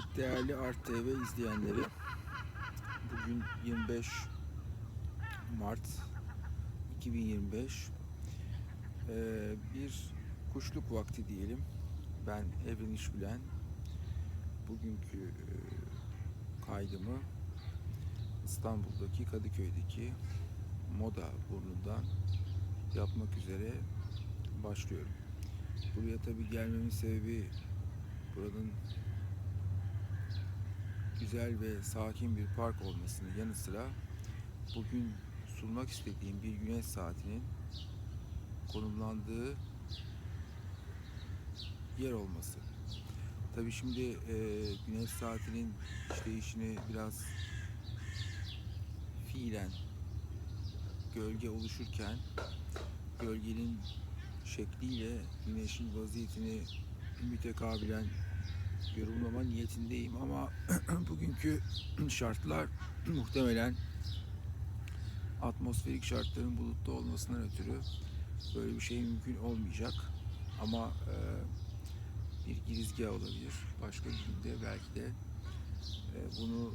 Evet değerli Art TV izleyenleri bugün 25 Mart 2025 Ee, bir kuşluk vakti diyelim. Ben Evren İşbilen. Bugünkü e, kaydımı İstanbul'daki Kadıköy'deki Moda burnundan yapmak üzere başlıyorum. Buraya tabi gelmemin sebebi buranın güzel ve sakin bir park olmasının yanı sıra bugün sunmak istediğim bir güneş saatinin konumlandığı yer olması. Tabii şimdi e, güneş saatinin işleyişini biraz fiilen gölge oluşurken gölgenin şekliyle güneşin vaziyetini mütekabilen yorumlama niyetindeyim ama bugünkü şartlar muhtemelen atmosferik şartların bulutlu olmasından ötürü böyle bir şey mümkün olmayacak ama e, bir girizgah olabilir başka bir günde belki de e, bunu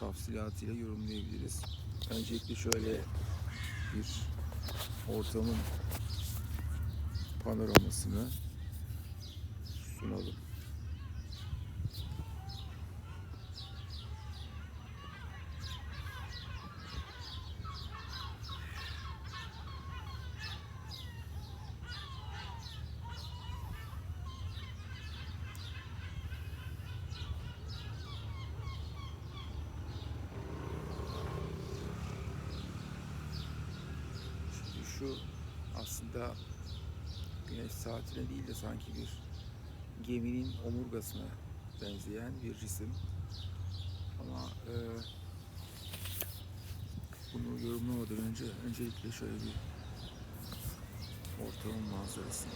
tafsilatıyla yorumlayabiliriz. Öncelikle şöyle bir ortamın panoramasını sunalım. Şimdi şu aslında güneş saatine değil de sanki bir geminin omurgasına benzeyen bir resim. Ama e, bunu yorumlamadan önce öncelikle şöyle bir ortamın manzarasını